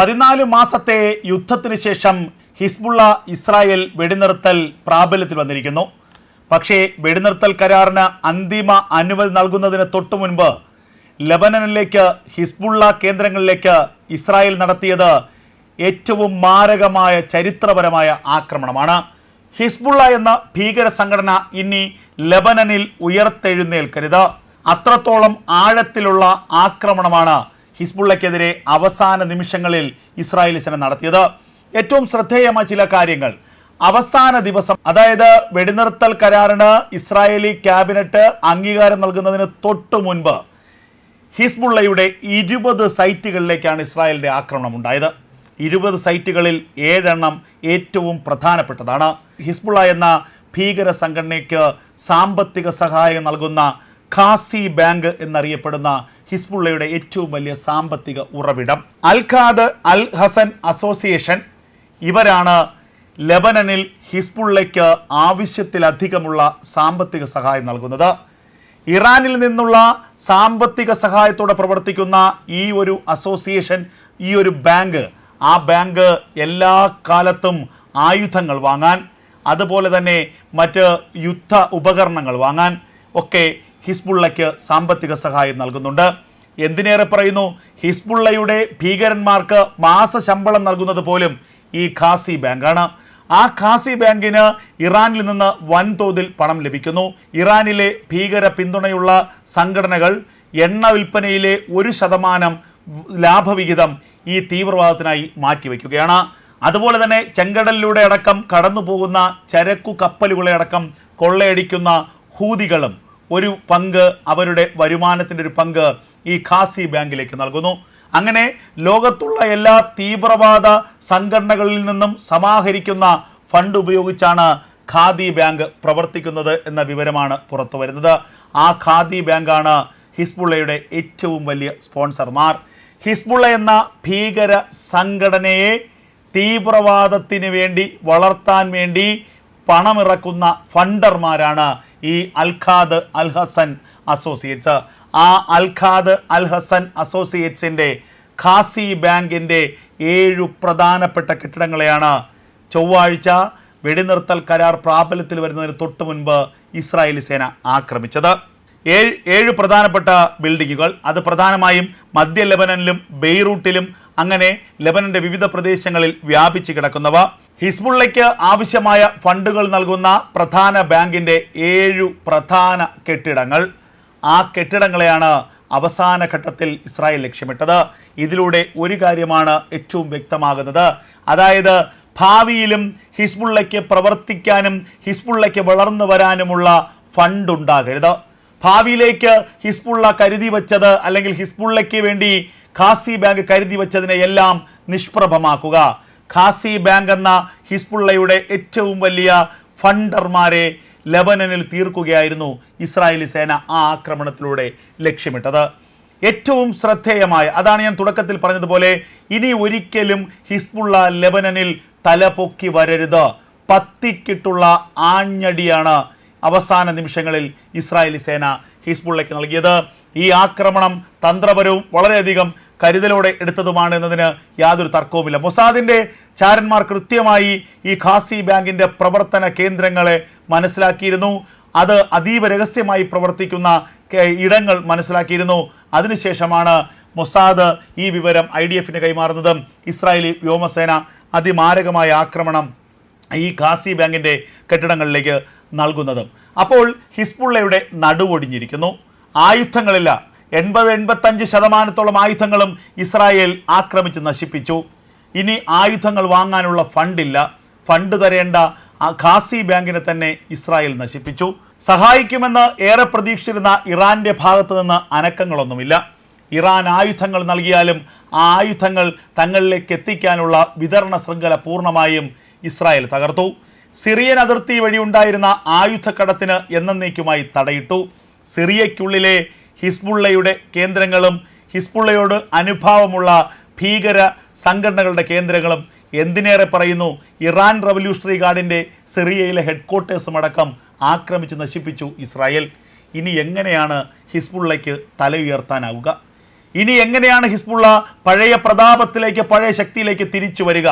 പതിനാല് മാസത്തെ യുദ്ധത്തിന് ശേഷം ഹിസ്ബുള്ള ഇസ്രായേൽ വെടിനിർത്തൽ പ്രാബല്യത്തിൽ വന്നിരിക്കുന്നു. പക്ഷേ വെടിനിർത്തൽ കരാറിന് അന്തിമ അനുമതി നൽകുന്നതിന് തൊട്ടു മുൻപ് ലബനനിലേക്ക് ഹിസ്ബുള്ള കേന്ദ്രങ്ങളിലേക്ക് ഇസ്രായേൽ നടത്തിയത് ഏറ്റവും മാരകമായ ചരിത്രപരമായ ആക്രമണമാണ്. ഹിസ്ബുള്ള എന്ന ഭീകര സംഘടന ഇനി ലബനനിൽ ഉയർത്തെഴുന്നേൽക്കരുത്. അത്രത്തോളം ആഴത്തിലുള്ള ആക്രമണമാണ് ഹിസ്ബുള്ളയ്ക്കെതിരെ അവസാന നിമിഷങ്ങളിൽ ഇസ്രായേൽ സേന നടത്തിയത്. ഏറ്റവും ശ്രദ്ധേയമായ ചില കാര്യങ്ങൾ. അവസാന ദിവസം അതായത് വെടിനിർത്തൽ കരാറിന് ഇസ്രായേലി ക്യാബിനറ്റ് അംഗീകാരം നൽകുന്നതിന് തൊട്ടു മുൻപ് ഹിസ്ബുള്ളയുടെ ഇരുപത് സൈറ്റുകളിലേക്കാണ് ഇസ്രായേലിന്റെ ആക്രമണം ഉണ്ടായത്. ഇരുപത് സൈറ്റുകളിൽ ഏഴെണ്ണം ഏറ്റവും പ്രധാനപ്പെട്ടതാണ്. ഹിസ്ബുള്ള എന്ന ഭീകര സംഘടനയ്ക്ക് സാമ്പത്തിക സഹായം നൽകുന്ന ഖാസി ബാങ്ക് എന്നറിയപ്പെടുന്ന ഹിസ്ബുള്ളയുടെ ഏറ്റവും വലിയ സാമ്പത്തിക ഉറവിടം. അൽ ഖാദ് അൽ ഹസൻ അസോസിയേഷൻ ഇവരാണ് ലെബനനിൽ ഹിസ്ബുള്ളയ്ക്ക് ആവശ്യത്തിലധികമുള്ള സാമ്പത്തിക സഹായം നൽകുന്നത്. ഇറാനിൽ നിന്നുള്ള സാമ്പത്തിക സഹായത്തോടെ പ്രവർത്തിക്കുന്ന ഈ ഒരു അസോസിയേഷൻ ഈ ഒരു ബാങ്ക് ആ ബാങ്ക് എല്ലാ കാലത്തും ആയുധങ്ങൾ വാങ്ങാൻ അതുപോലെ തന്നെ മറ്റ് യുദ്ധ ഉപകരണങ്ങൾ വാങ്ങാൻ ഒക്കെ ഹിസ്ബുള്ളയ്ക്ക് സാമ്പത്തിക സഹായം നൽകുന്നുണ്ട്. എന്തിനേറെ പറയുന്നു? ഹിസ്ബുള്ളയുടെ ഭീകരന്മാർക്ക് മാസ ശമ്പളം നൽകുന്നത് പോലും ഈ ഖാസി ബാങ്കാണ്. ആ ഖാസി ബാങ്കിന് ഇറാനിൽ നിന്ന് വൻതോതിൽ പണം ലഭിക്കുന്നു. ഇറാനിലെ ഭീകര പിന്തുണയുള്ള സംഘടനകൾ എണ്ണ വിൽപ്പനയിലെ ഒരു ശതമാനം ലാഭവിഹിതം ഈ തീവ്രവാദത്തിനായി മാറ്റിവെക്കുകയാണ്. അതുപോലെ തന്നെ ചെങ്കടലിലൂടെ അടക്കം കടന്നു പോകുന്ന ചരക്കു കപ്പലുകളെ അടക്കം കൊള്ളയടിക്കുന്ന ഹൂതികളും ഒരു പങ്ക് അവരുടെ വരുമാനത്തിന്റെ ഒരു പങ്ക് ഈ ഖാസി ബാങ്കിലേക്ക് നൽകുന്നു. അങ്ങനെ ലോകത്തുള്ള എല്ലാ തീവ്രവാദ സംഘടനകളിൽ നിന്നും സമാഹരിക്കുന്ന ഫണ്ട് ഉപയോഗിച്ചാണ് ഖാദി ബാങ്ക് പ്രവർത്തിക്കുന്നത് എന്ന വിവരമാണ് പുറത്തു വരുന്നത്. ആ ഖാദി ബാങ്കാണ് ഹിസ്ബുള്ളയുടെ ഏറ്റവും വലിയ സ്പോൺസർമാർ. ഹിസ്ബുള്ള എന്ന ഭീകര സംഘടനയെ തീവ്രവാദത്തിന് വേണ്ടി വളർത്താൻ വേണ്ടി പണമിറക്കുന്ന ഫണ്ടർമാരാണ് ഈ അൽഖാദ് അൽ ഹസൻ അസോസിയേറ്റ്സ്. ആ അൽഖാദ് അൽ ഹസൻ അസോസിയേറ്റ്സിന്റെ ഖാസി ബാങ്കിന്റെ ഏഴു പ്രധാനപ്പെട്ട കെട്ടിടങ്ങളെയാണ് ചൊവ്വാഴ്ച വെടിനിർത്തൽ കരാർ പ്രാബല്യത്തിൽ വരുന്നതിന് തൊട്ടു മുൻപ് ഇസ്രായേലി സേന ആക്രമിച്ചത്. ഏഴ് ഏഴ് പ്രധാനപ്പെട്ട ബിൽഡിങ്ങുകൾ അത് പ്രധാനമായും മധ്യ ലെബനനിലും ബെയ്റൂട്ടിലും അങ്ങനെ ലെബനന്റെ വിവിധ പ്രദേശങ്ങളിൽ വ്യാപിച്ചു കിടക്കുന്നവ. ഹിസ്ബുള്ളയ്ക്ക് ആവശ്യമായ ഫണ്ടുകൾ നൽകുന്ന പ്രധാന ബാങ്കിന്റെ ഏഴു പ്രധാന കെട്ടിടങ്ങൾ. ആ കെട്ടിടങ്ങളെയാണ് അവസാന ഘട്ടത്തിൽ ഇസ്രായേൽ ലക്ഷ്യമിട്ടത്. ഇതിലൂടെ ഒരു കാര്യമാണ് ഏറ്റവും വ്യക്തമാകുന്നത്. അതായത് ഭാവിയിലും ഹിസ്ബുള്ളയ്ക്ക് പ്രവർത്തിക്കാനും ഹിസ്ബുള്ളയ്ക്ക് വളർന്നു വരാനുമുള്ള ഫണ്ട് ഉണ്ടാകരുത് ഭാവിയിലേക്ക് ഹിസ്ബുള്ള കരുതി വച്ചത് അല്ലെങ്കിൽ ഹിസ്ബുള്ളയ്ക്ക് വേണ്ടി ഖാസി ബാങ്ക് കരുതി വച്ചതിനെ എല്ലാം നിഷ്പ്രഭമാക്കുക. ഖാസി ബാങ്ക് എന്ന ഹിസ്ബുള്ളയുടെ ഏറ്റവും വലിയ ഫണ്ടർമാരെ ലബനനിൽ തീർക്കുകയായിരുന്നു ഇസ്രായേലി സേന ആ ആക്രമണത്തിലൂടെ ലക്ഷ്യമിട്ടത്. ഏറ്റവും ശ്രദ്ധേയമായ അതാണ് ഞാൻ തുടക്കത്തിൽ പറഞ്ഞതുപോലെ ഇനി ഒരിക്കലും ഹിസ്ബുള്ള ലെബനനിൽ തലപൊക്കി വരരുത്. പത്തിക്കിട്ടുള്ള ആഞ്ഞടിയാണ് അവസാന നിമിഷങ്ങളിൽ ഇസ്രായേലി സേന ഹിസ്ബുള്ളയ്ക്ക് നൽകിയത്. ഈ ആക്രമണം തന്ത്രപരവും വളരെയധികം കരുതലോടെ എടുത്തതുമാണ് എന്നതിന് യാതൊരു തർക്കവുമില്ല. മൊസാദിന്റെ ചാരന്മാർ കൃത്യമായി ഈ ഖാസി ബാങ്കിന്റെ പ്രവർത്തന കേന്ദ്രങ്ങളെ മനസ്സിലാക്കിയിരുന്നു. അത് അതീവ രഹസ്യമായി പ്രവർത്തിക്കുന്ന ഇടങ്ങൾ മനസ്സിലാക്കിയിരുന്നു. അതിനുശേഷമാണ് മൊസാദ് ഈ വിവരം ഐ ഡി എഫിന് കൈമാറുന്നതും ഇസ്രായേലി വ്യോമസേന അതിമാരകമായ ആക്രമണം ഈ ഖാസി ബാങ്കിന്റെ കെട്ടിടങ്ങളിലേക്ക് നൽകുന്നതും. അപ്പോൾ ഹിസ്ബുള്ളയുടെ നടുവൊടിഞ്ഞിരിക്കുന്നു. ആയുധങ്ങളില്ല. എൺപത് എൺപത്തഞ്ച് ശതമാനത്തോളം ആയുധങ്ങളും ഇസ്രായേൽ ആക്രമിച്ച് നശിപ്പിച്ചു. ഇനി ആയുധങ്ങൾ വാങ്ങാനുള്ള ഫണ്ടില്ല. ഫണ്ട് തരേണ്ട ഖാസി ബാങ്കിനെ തന്നെ ഇസ്രായേൽ നശിപ്പിച്ചു. സഹായിക്കുമെന്ന് ഏറെ പ്രതീക്ഷിച്ചിരുന്ന ഇറാന്റെ ഭാഗത്തു നിന്ന് അനക്കങ്ങളൊന്നുമില്ല. ഇറാൻ ആയുധങ്ങൾ നൽകിയാലും ആ ആയുധങ്ങൾ തങ്ങളിലേക്ക് എത്തിക്കാനുള്ള വിതരണ ശൃംഖല പൂർണമായും ഇസ്രായേൽ തകർത്തു. സിറിയൻ അതിർത്തി വഴി ഉണ്ടായിരുന്ന ആയുധക്കടത്തിന് എന്നേക്കുമായി തടയിട്ടു. സിറിയയ്ക്കുള്ളിലെ ഹിസ്ബുള്ളയുടെ കേന്ദ്രങ്ങളും ഹിസ്ബുള്ളയോട് അനുഭാവമുള്ള ഭീകര സംഘടനകളുടെ കേന്ദ്രങ്ങളും എന്തിനേറെ പറയുന്നു? ഇറാൻ റവല്യൂഷണറി ഗാർഡിന്റെ സിറിയയിലെ ഹെഡ്ക്വാർട്ടേഴ്സും അടക്കം ആക്രമിച്ച് നശിപ്പിച്ചു ഇസ്രായേൽ. ഇനി എങ്ങനെയാണ് ഹിസ്ബുള്ളയ്ക്ക് തല ഉയർത്താനാവുക? ഇനി എങ്ങനെയാണ് ഹിസ്ബുള്ള പഴയ പ്രതാപത്തിലേക്ക് പഴയ ശക്തിയിലേക്ക് തിരിച്ചു വരിക?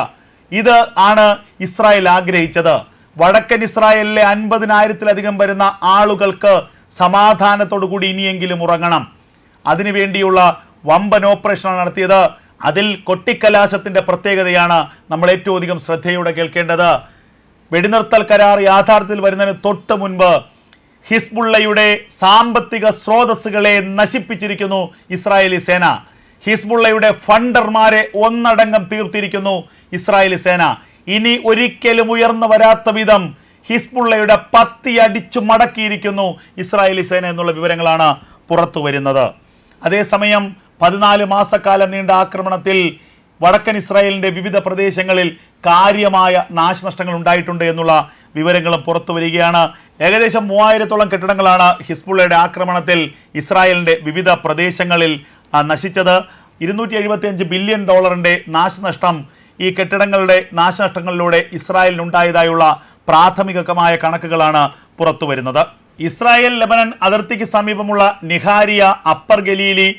ഇത് ആണ് ഇസ്രായേൽ ആഗ്രഹിച്ചത്. വടക്കൻ ഇസ്രായേലിലെ അൻപതിനായിരത്തിലധികം വരുന്ന ആളുകൾക്ക് സമാധാനത്തോടു കൂടി ഇനിയെങ്കിലും ഉറങ്ങണം. അതിനുവേണ്ടിയുള്ള വമ്പൻ ഓപ്പറേഷനാണ് നടത്തിയത്. അതിൽ കൊട്ടിക്കലാശത്തിന്റെ പ്രത്യേകതയാണ് നമ്മൾ ഏറ്റവും അധികം ശ്രദ്ധയോടെ കേൾക്കേണ്ടത്. വെടിനിർത്തൽ കരാർ യാഥാർത്ഥ്യത്തിൽ വരുന്നതിന് തൊട്ട് മുൻപ് ഹിസ്ബുള്ളയുടെ സാമ്പത്തിക സ്രോതസ്സുകളെ നശിപ്പിച്ചിരിക്കുന്നു ഇസ്രായേലി സേന. ഹിസ്ബുള്ളയുടെ ഫണ്ടർമാരെ ഒന്നടങ്കം തീർത്തിരിക്കുന്നു ഇസ്രായേലി സേന. ഇനി ഒരിക്കലും ഉയർന്നു വരാത്ത വിധം ഹിസ്ബുള്ളയുടെ പത്തി അടിച്ചു മടക്കിയിരിക്കുന്നു ഇസ്രായേലി സേന എന്നുള്ള വിവരങ്ങളാണ് പുറത്തു വരുന്നത്. അതേസമയം പതിനാല് മാസക്കാലം നീണ്ട ആക്രമണത്തിൽ വടക്കൻ ഇസ്രായേലിന്റെ വിവിധ പ്രദേശങ്ങളിൽ കാര്യമായ നാശനഷ്ടങ്ങൾ ഉണ്ടായിട്ടുണ്ട് എന്നുള്ള വിവരങ്ങളും പുറത്തു വരികയാണ്. ഏകദേശം മൂവായിരത്തോളം കെട്ടിടങ്ങളാണ് ഹിസ്ബുള്ളയുടെ ആക്രമണത്തിൽ ഇസ്രായേലിന്റെ വിവിധ പ്രദേശങ്ങളിൽ നശിച്ചത്. ഇരുന്നൂറ്റി എഴുപത്തിയഞ്ച് ബില്യൺ ഡോളറിന്റെ നാശനഷ്ടം ഈ കെട്ടിടങ്ങളുടെ നാശനഷ്ടങ്ങളിലൂടെ ഇസ്രായേലിനുണ്ടായതായുള്ള പ്രാഥമികമായ കണക്കുകളാണ് പുറത്തുവരുന്നത്. ഇസ്രായേൽ ലെബനൻ അതിർത്തിക്ക് സമീപമുള്ള നിഹാരിയ അപ്പർ ഗലീലി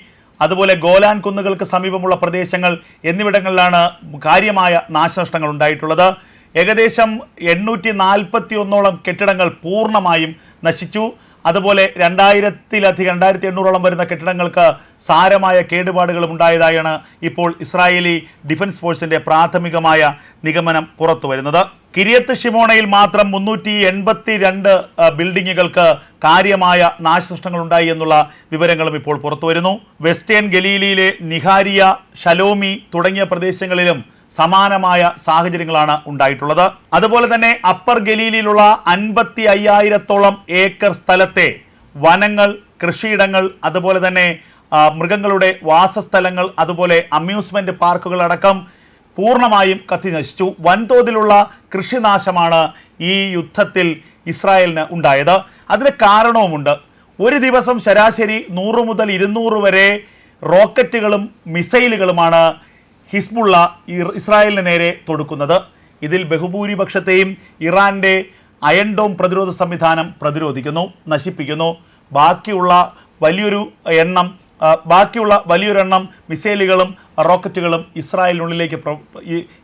അതുപോലെ ഗോലാൻ കുന്നുകൾക്ക് സമീപമുള്ള പ്രദേശങ്ങൾ എന്നിവിടങ്ങളിലാണ് കാര്യമായ നാശനഷ്ടങ്ങൾ ഉണ്ടായിട്ടുള്ളത്. ഏകദേശം എണ്ണൂറ്റി നാൽപ്പത്തി ഒന്നോളം കെട്ടിടങ്ങൾ പൂർണമായും നശിച്ചു. അതുപോലെ രണ്ടായിരത്തിലധികം രണ്ടായിരത്തി എണ്ണൂറോളം വരുന്ന കെട്ടിടങ്ങൾക്ക് സാരമായ കേടുപാടുകളും ഉണ്ടായതായാണ് ഇപ്പോൾ ഇസ്രായേലി ഡിഫൻസ് ഫോഴ്സിന്റെ പ്രാഥമികമായ നിഗമനം പുറത്തു വരുന്നത് കിരിയത്ത് ഷിമോണയിൽ മാത്രം മുന്നൂറ്റി എൺപത്തി രണ്ട് ബിൽഡിങ്ങുകൾക്ക് കാര്യമായ നാശനഷ്ടങ്ങൾ ഉണ്ടായി എന്നുള്ള വിവരങ്ങളും ഇപ്പോൾ പുറത്തുവരുന്നു വെസ്റ്റേൺ ഗലീലിയിലെ നിഹാരിയ ഷലോമി തുടങ്ങിയ പ്രദേശങ്ങളിലും സമാനമായ സാഹചര്യങ്ങളാണ് ഉണ്ടായിട്ടുള്ളത്. അതുപോലെ തന്നെ അപ്പർ ഗലീലിയിലുള്ള അൻപത്തി അയ്യായിരത്തോളം ഏക്കർ സ്ഥലത്തെ വനങ്ങൾ കൃഷിയിടങ്ങൾ അതുപോലെ തന്നെ മൃഗങ്ങളുടെ വാസസ്ഥലങ്ങൾ അതുപോലെ അമ്യൂസ്മെന്റ് പാർക്കുകൾ അടക്കം പൂർണമായും കത്തി നശിച്ചു. വൻതോതിലുള്ള കൃഷിനാശമാണ് ഈ യുദ്ധത്തിൽ ഇസ്രായേലിന് ഉണ്ടായത്. അതിന് കാരണവുമുണ്ട്. ഒരു ദിവസം ശരാശരി നൂറ് മുതൽ ഇരുന്നൂറ് വരെ റോക്കറ്റുകളും മിസൈലുകളുമാണ് ഹിസ്ബുള്ള ഇസ്രായേലിന് നേരെ തൊടുക്കുന്നത്. ഇതിൽ ബഹുഭൂരിപക്ഷത്തെയും ഇറാന്റെ അയൻഡോം പ്രതിരോധ സംവിധാനം പ്രതിരോധിക്കുന്നു നശിപ്പിക്കുന്നു. ബാക്കിയുള്ള വലിയൊരു എണ്ണം ബാക്കിയുള്ള വലിയൊരെണ്ണം മിസൈലുകളും റോക്കറ്റുകളും ഇസ്രായേലിനുള്ളിലേക്ക്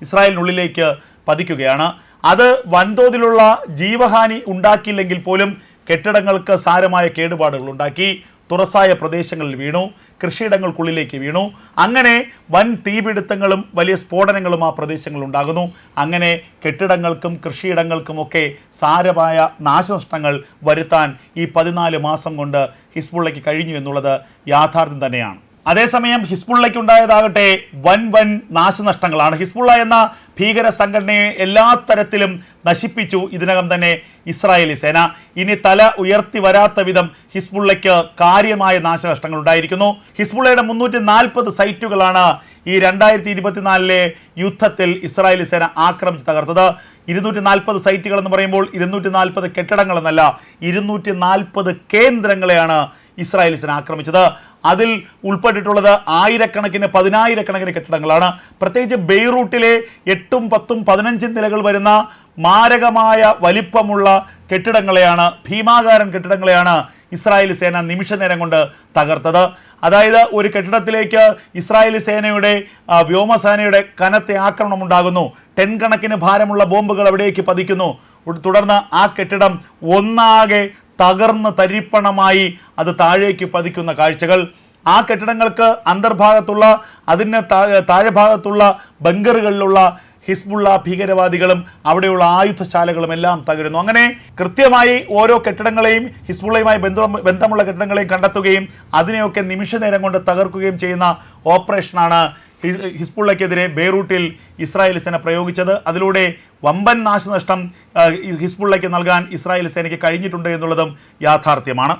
ഇസ്രായേലിനുള്ളിലേക്ക് പതിക്കുകയാണ്. അത് വൻതോതിലുള്ള ജീവഹാനി ഉണ്ടാക്കിയില്ലെങ്കിൽ പോലും കെട്ടിടങ്ങൾക്ക് സാരമായ കേടുപാടുകൾ ഉണ്ടാക്കി. തുറസായ പ്രദേശങ്ങളിൽ വീണു കൃഷിയിടങ്ങൾക്കുള്ളിലേക്ക് വീണു. അങ്ങനെ വൻ തീപിടുത്തങ്ങളും വലിയ സ്ഫോടനങ്ങളും ആ പ്രദേശങ്ങളിൽ ഉണ്ടാകുന്നു അങ്ങനെ കെട്ടിടങ്ങൾക്കും കൃഷിയിടങ്ങൾക്കുമൊക്കെ സാരമായ നാശനഷ്ടങ്ങൾ വരുത്താൻ ഈ പതിനാല് മാസം കൊണ്ട് ഹിസ്ബുള്ളയ്ക്ക് കഴിഞ്ഞു എന്നുള്ളത് യാഥാർത്ഥ്യം തന്നെയാണ്. അതേസമയം ഹിസ്ബുള്ളയ്ക്ക് ഉണ്ടായതാകട്ടെ വൻ വൻ നാശനഷ്ടങ്ങളാണ്. ഹിസ്ബുള്ള എന്ന ഭീകര സംഘടനയെ എല്ലാ തരത്തിലും നശിപ്പിച്ചു. ഇതിനകം തന്നെ ഇസ്രായേലി സേന. ഇനി തല ഉയർത്തി വരാത്ത വിധം ഹിസ്ബുള്ളയ്ക്ക് കാര്യമായ നാശനഷ്ടങ്ങൾ ഉണ്ടായിരിക്കുന്നു ഹിസ്ബുള്ളയുടെ മുന്നൂറ്റി നാൽപ്പത് സൈറ്റുകളാണ് ഈ രണ്ടായിരത്തി ഇരുപത്തിനാലിലെ യുദ്ധത്തിൽ ഇസ്രായേലി സേന ആക്രമിച്ച് തകർത്തത്. ഇരുന്നൂറ്റി നാൽപ്പത് സൈറ്റുകൾ എന്ന് പറയുമ്പോൾ ഇരുന്നൂറ്റി നാൽപ്പത് കെട്ടിടങ്ങളെന്നല്ല ഇരുന്നൂറ്റി നാൽപ്പത് കേന്ദ്രങ്ങളെയാണ് ഇസ്രായേൽ സേന ആക്രമിച്ചത്. അതിൽ ഉൾപ്പെട്ടിട്ടുള്ളത് ആയിരക്കണക്കിന് പതിനായിരക്കണക്കിന് കെട്ടിടങ്ങളാണ്. പ്രത്യേകിച്ച് ബെയ്റൂട്ടിലെ എട്ടും പത്തും പതിനഞ്ചും നിലകൾ വരുന്ന മാരകമായ വലിപ്പമുള്ള കെട്ടിടങ്ങളെയാണ് ഭീമാകാരൻ കെട്ടിടങ്ങളെയാണ് ഇസ്രായേൽ സേന നിമിഷ നേരം കൊണ്ട് തകർത്തത്. അതായത് ഒരു കെട്ടിടത്തിലേക്ക് ഇസ്രായേലി സേനയുടെ വ്യോമസേനയുടെ കനത്തെ ആക്രമണം ഉണ്ടാകുന്നു. ടെൻ കണക്കിന് ഭാരമുള്ള ബോംബുകൾ അവിടേക്ക് പതിക്കുന്നു. തുടർന്ന് ആ കെട്ടിടം ഒന്നാകെ തകർന്ന് തരിപ്പണമായി അത് താഴേക്ക് പതിക്കുന്ന കാഴ്ചകൾ. ആ കെട്ടിടങ്ങൾക്ക് അന്തർഭാഗത്തുള്ള അതിന് താഴെ ഭാഗത്തുള്ള ബങ്കറുകളിലുള്ള ഹിസ്ബുള്ള ഭീകരവാദികളും അവിടെയുള്ള ആയുധശാലകളും എല്ലാം തകരുന്നു. അങ്ങനെ കൃത്യമായി ഓരോ കെട്ടിടങ്ങളെയും ഹിസ്ബുള്ളയുമായി ബന്ധം ബന്ധമുള്ള കെട്ടിടങ്ങളെയും കണ്ടെത്തുകയും അതിനെയൊക്കെ നിമിഷ നേരം കൊണ്ട് തകർക്കുകയും ചെയ്യുന്ന ഓപ്പറേഷനാണ് ഹിസ്ബുള്ളയ്ക്കെതിരെ ബെയ്റൂട്ടിൽ ഇസ്രായേൽ സേന പ്രയോഗിച്ചത്. അതിലൂടെ വമ്പൻ നാശനഷ്ടം ഹിസ്ബുള്ളയ്ക്ക് നൽകാൻ ഇസ്രായേൽ സേനയ്ക്ക് കഴിഞ്ഞിട്ടുണ്ട് എന്നുള്ളതും യാഥാർത്ഥ്യമാണ്.